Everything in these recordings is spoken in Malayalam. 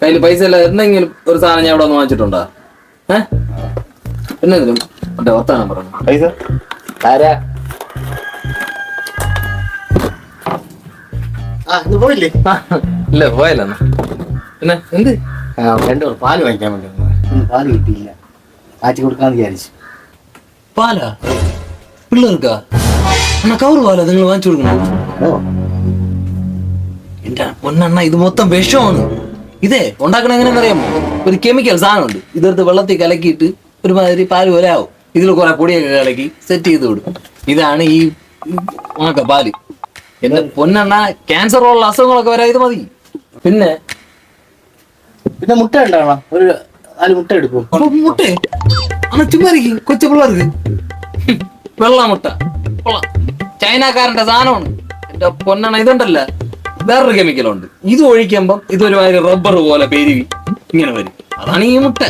കയ്യിൽ പൈസ ഇല്ല എന്തെങ്കിലും ഒരു സാധനം ഞാൻ ഇവിടെ ഒന്ന് വാങ്ങിച്ചിട്ടുണ്ടോ? ഏഹ് എന്തെങ്കിലും മറ്റേ വർത്താനം പറഞ്ഞു പൈസ? ആരാ? പോയില്ലേ? ഇല്ല പോയല്ലെന്ന്. പിന്നെ എന്ത്? രണ്ടു പേർ പാൽ വാങ്ങിക്കാൻ വേണ്ടി പാൽ കിട്ടിയില്ല. ആറ്റി കൊടുക്കാന്ന് വിചാരിച്ചു. പാലാ? പിള്ളേർക്കാ? എന്നാ കവർ പാലാ? നിങ്ങൾ വാങ്ങിച്ചു കൊടുക്കണം? പൊന്നെണ്ണ ഇത് മൊത്തം വിഷമാണ്. ഇതേ ഉണ്ടാക്കണ എങ്ങനെ അറിയാമോ? ഒരു കെമിക്കൽ സാധനമുണ്ട്. ഇതെടുത്ത് വെള്ളത്തിൽ കലക്കിയിട്ട് ഒരുമാതിരി പാൽ പോലെ ആവും. ഇതിൽ കുറെ പൊടിയൊക്കെ കലക്കി സെറ്റ് ചെയ്ത് വിടും ഇതാണ് ഈ ഉണക്ക പാൽ. എന്റെ പൊന്നെണ്ണ ക്യാൻസർ പോലുള്ള അസുഖങ്ങളൊക്കെ വരാ ഇത് മതി. പിന്നെ? പിന്നെ മുട്ട ഉണ്ടാവണം? ഒരു നാല് മുട്ട എടുക്കും. മുട്ട മുട്ടേ അന്ന് ചുമ്മാരിക്കും കൊച്ചു പിള്ളേർക്ക്. വെള്ള മുട്ട. ചൈനക്കാരന്റെ സാധനമാണ്. എന്റെ പൊന്നെണ്ണ ഇതുണ്ടല്ല. വേറൊരു കെമിക്കലുണ്ട് ഇത് ഒഴിക്കുമ്പം ഇതൊരുമാതിരി റബ്ബർ പോലെ പെരുവി ഇങ്ങനെ വരും. അതാണ് ഈ മുട്ട.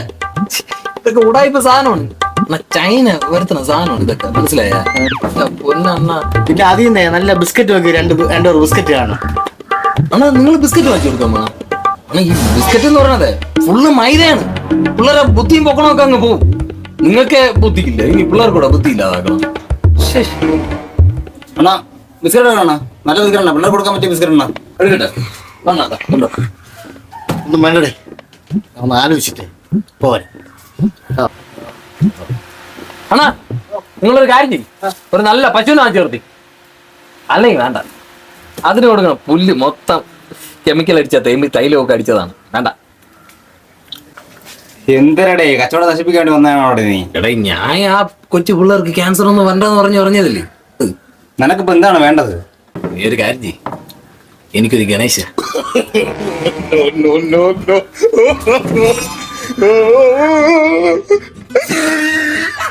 ഇതൊക്കെ ഉടായ്പ സാധനമാണ്. ചൈന വരുത്തുന്ന സാധനമാണ് ഇതൊക്കെ. മനസ്സിലായ? പൊന്നെണ്ണ പിന്നെ അതിൽ നിന്ന് നല്ല ബിസ്ക്കറ്റ് നോക്കി രണ്ട് രണ്ടു ബിസ്ക്കറ്റ് കാണാം. അണ്ണാ നിങ്ങൾ ബിസ്ക്കറ്റ് വാങ്ങിച്ചു കൊടുക്കാം അണ്ണാ ഈ ബിസ്ക്കറ്റ് എന്ന് പറയണത് ഫുള്ള് മൈദയാണ്. പിള്ളേരെ ബുദ്ധിയും പൊക്കണമൊക്കെ അങ്ങ് പോവും. നിങ്ങൾക്ക് ബുദ്ധിയില്ല. ഇനി പിള്ളേർക്കൂടെ ബുദ്ധിയില്ലാതാക്കണം ബുദ്ധി ഇല്ലാതാക്കണം. അണ്ണാ ബിസ്ക്കറ്റ് വേണോ നല്ല വിസ്കരണ പിള്ളേർ കൊടുക്കാൻ പറ്റിയ വിസ്കരണ എടുക്കട്ടെ. കൊണ്ടോ. ഒന്നും വേണ്ടടേ. ഒന്ന് ആലോചിച്ചിട്ടേ. പോരെ. ആ. അണ്ണാ നിങ്ങളൊരു കാര്യം ചെയ്യും. ഒരു നല്ല പശുവിനെ വാങ്ങിച്ചു നിർത്തി. അല്ലെങ്കിൽ വേണ്ട. അതിന് കൊടുക്കണം പുല്ല് മൊത്തം കെമിക്കൽ അടിച്ച തേമ്പി തൈലമൊക്കെ അടിച്ചതാണ്. വേണ്ട. എന്തരടേ കച്ചവടം നശിപ്പിക്കാൻ വേണ്ടി വന്നതാണോ അവിടെ നീ? എടേ ഞാൻ ആ കൊച്ചു പിള്ളേർക്ക് ക്യാൻസർ ഒന്നും വേണ്ടെന്ന് പറഞ്ഞു പറഞ്ഞതില്ലേ. നിനക്കിപ്പോ എന്താണ് വേണ്ടത്? നീ ഒരു കാര്യം ചെയ് എനിക്കൊരു ഗണേശ.